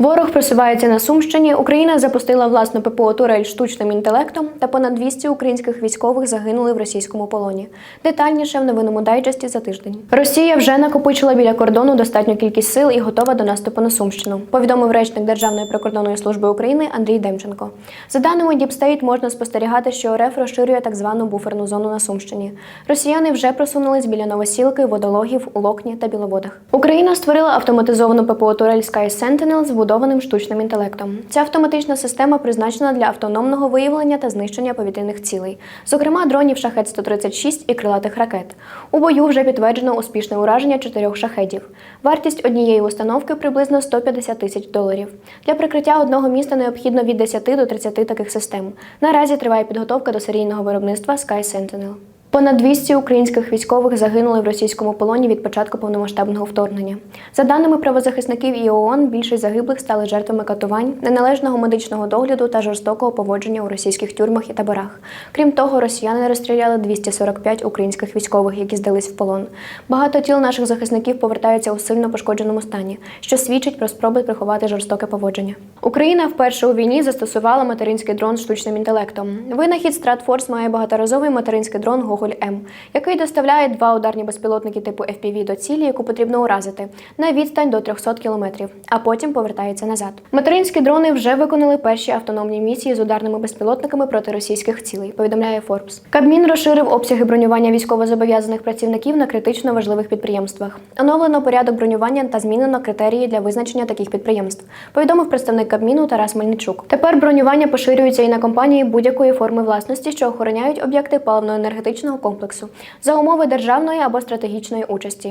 Ворог просувається на Сумщині. Україна запустила власну ППО турель штучним інтелектом, та понад 200 українських військових загинули в російському полоні. Детальніше в новинному дайджесті за тиждень. Росія вже накопичила біля кордону достатню кількість сил і готова до наступу на Сумщину. Повідомив речник Державної прикордонної служби України Андрій Демченко. За даними Діпстейт, можна спостерігати, що РФ розширює так звану буферну зону на Сумщині. Росіяни вже просунулись біля Новосілки, водологів, Локні та Біловодах. Україна створила автоматизовану ППО турель Sky Sentinel з вбудованим штучним інтелектом. Ця автоматична система призначена для автономного виявлення та знищення повітряних цілей, зокрема дронів шахет 136 і крилатих ракет. У бою вже підтверджено успішне ураження чотирьох шахедів. Вартість однієї установки приблизно 150 тисяч доларів. Для прикриття одного міста необхідно від 10 до 30 таких систем. Наразі триває підготовка до серійного виробництва Sky Sentinel. Понад 200 українських військових загинули в російському полоні від початку повномасштабного вторгнення. За даними правозахисників і ООН, більшість загиблих стали жертвами катувань, неналежного медичного догляду та жорстокого поводження у російських тюрмах і таборах. Крім того, росіяни розстріляли 245 українських військових, які здались в полон. Багато тіл наших захисників повертаються у сильно пошкодженому стані, що свідчить про спроби приховати жорстоке поводження. Україна вперше у війні застосувала материнський дрон з штучним інтелектом. Винахід Стратфорс має багаторазовий материнський дрон Гоголь М, який доставляє два ударні безпілотники типу FPV до цілі, яку потрібно уразити на відстань до 300 кілометрів, а потім повертається назад. Материнські дрони вже виконали перші автономні місії з ударними безпілотниками проти російських цілей. Повідомляє Forbes. Кабмін розширив обсяги бронювання військовозобов'язаних працівників на критично важливих підприємствах. Оновлено порядок бронювання та змінено критерії для визначення таких підприємств. Повідомив представник Кабміну Тарас Мельничук. Тепер бронювання поширюється і на компанії будь-якої форми власності, що охороняють об'єкти паливно-енергетичного комплексу за умови державної або стратегічної участі.